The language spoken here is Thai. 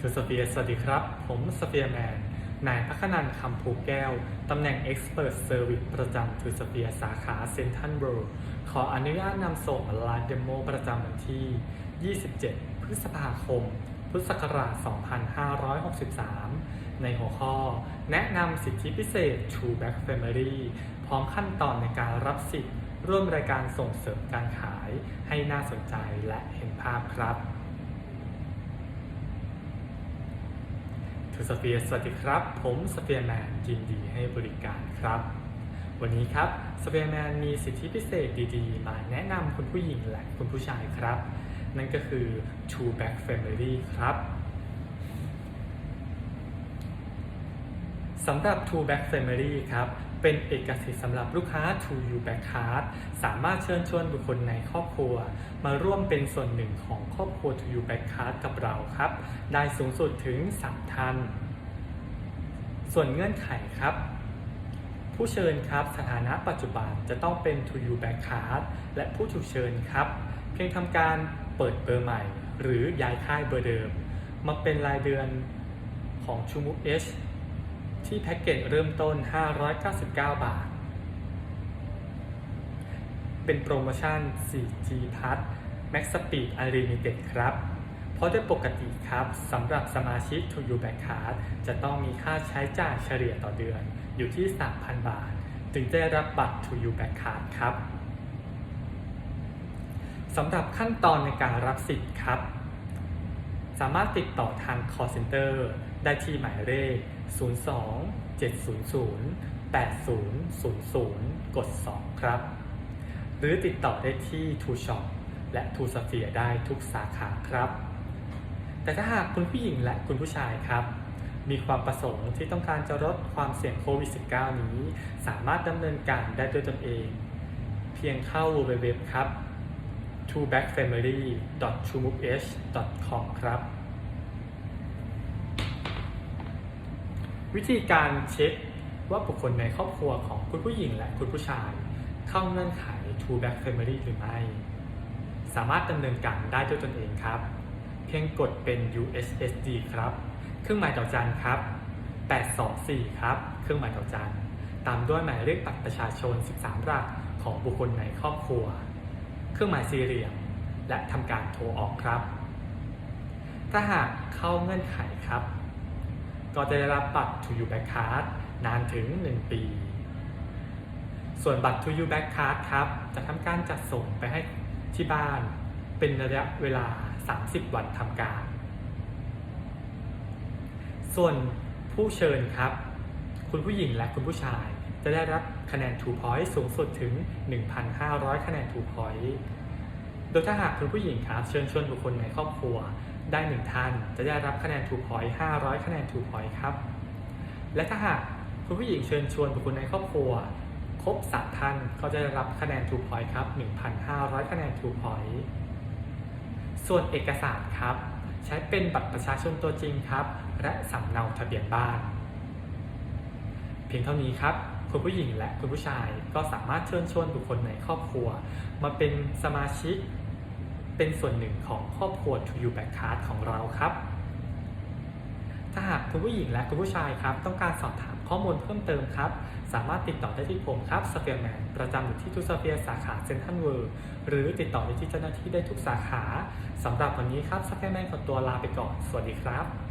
ทูสเฟียสวัสดีครับ ผมสเฟียแมน นายพักนันคำภูแก้ว ตำแหน่ง Expert Service ประจำทูสเฟียสาขาเซนทันเวิลด์ขออนุญาตนำส่งไลฟ์เดโมประจำวันที่ 27 พฤษภาคม พุทธศักราช 2563 ในหัวข้อ แนะนำสิทธิพิเศษ True Back Family พร้อมขั้นตอนในการรับสิทธิ์ ร่วมรายการส่งเสริมการขายให้น่าสนใจและเห็นภาพครับุณสเฟียสวัสดีครับ ผมสเฟียแมนยินดีให้บริการครับ วันนี้ครับสเฟียแมนมีสิทธิพิเศษดีๆ มาแนะนำคุณผู้หญิงและคุณผู้ชายครับ นั่นก็คือ True Back Family ครับสำหรับ True Back Family ครับ เป็นเอกสิทธิ์สำหรับลูกค้า True You Back Card สามารถเชิญชวนบุคคลในครอบครัว มาร่วมเป็นส่วนหนึ่งของครอบครัว True You Back Card กับเราครับ ได้สูงสุดถึง 3 ท่าน ส่วนเงื่อนไขครับ ผู้เชิญครับสถานะปัจจุบันจะต้องเป็น To You Back Card และผู้ถูกเชิญครับ เพียงทำการเปิดเบอร์ใหม่ หรือย้ายค่ายเบอร์เดิม มาเป็นรายเดือนของ True Move H ที่แพ็กเกจเริ่มต้น 599 บาท เป็นโปรโมชั่น 4G Plus Max Speed Unlimited ครับ เพราะโดยปกติครับสำหรับสมาชิก To You Back Card จะต้องมีค่าใช้จ่ายเฉลี่ยต่อเดือนอยู่ที่ 3,000 บาท จึงได้รับบัตร To You Back Card ครับสำหรับขั้นตอนในการรับสิทธิ์ครับ สามารถติดต่อทาง call center ได้ที่หมายเลข 02 700 8000 กด 2 ครับ หรือติดต่อได้ที่ True Shop และ True Sphere ได้ทุกสาขาครับ แต่ถ้าหากคุณผู้หญิงและคุณผู้ชายครับ มีความประสงค์ที่ต้องการจะลดความเสี่ยงโควิด -19 นี้ สามารถดำเนินการได้ด้วยตนเอง เพียงเข้า www ครับ t o b a c k f a m i l y t r u e m o v e h c o m ครับ วิธีการเช็คว่าบุคคลในครอบครัวของคุณผู้หญิงและคุณผู้ชาย เข้าเงื่อนไข True Back Family หรือไม่ สามารถดำเนินการได้ด้วยตนเองครับ เพียงกดเป็น USSD ครับ เครื่องหมายต่อจันครับ 824 ครับ เครื่องหมายต่อจันตามด้วยหมายเลขบัตรประชาชน 13 หลักของบุคคลในครอบครัว เครื่องหมายสี่เหลี่ยม และทำการโทรออกครับ ถ้าหากเข้าเงื่อนไขครับ ก็จะได้รับบัตร To You Back Card นานถึง 1 ปี ส่วนบัตร To You Back Card ครับ จะทำการจัดส่งไปให้ที่บ้าน เป็นระยะเวลา 30 วันทำการ ส่วนผู้เชิญครับ คุณผู้หญิงและคุณผู้ชาย จะได้รับคะแนน True Point สูงสุดถึง 1,500 คะแนน True Point โดยถ้าหากคุณผู้หญิงครับเชิญชวนบุคคลในครอบครัวได้หนึ่งท่านจะได้รับคะแนน True Point 500 คะแนน True Point ครับ และถ้าหากคุณผู้หญิงเชิญชวนบุคคลในครอบครัว ครบสามท่านก็จะได้รับคะแนน True Point ครับ 1,500 คะแนน True Point ส่วนเอกสารครับ ใช้เป็นบัตรประชาชนตัวจริงครับ และสำเนาทะเบียนบ้าน เพียงเท่านี้ครับ คุณผู้หญิงและคุณผู้ชายก็สามารถเชิญชวนบุคคลในครอบครัว มาเป็นสมาชิกเป็นส่วนหนึ่งของครอบครัว To You Back Card ของเราครับ ถ้าหากคุณผู้หญิงและคุณผู้ชายครับ ต้องการสอบถามข้อมูลเพิ่มเติมครับ สามารถติดต่อได้ที่ผมครับสเฟียร์แมนประจำอยู่ที่ทูสเฟียร์สาขาเซนทันเวิร์หรือติดต่อได้ที่เจ้าหน้าที่ได้ทุกสาขาสำหรับวันนี้ครับสเฟียร์แมนขอตัวลาไปก่อน สวัสดีครับ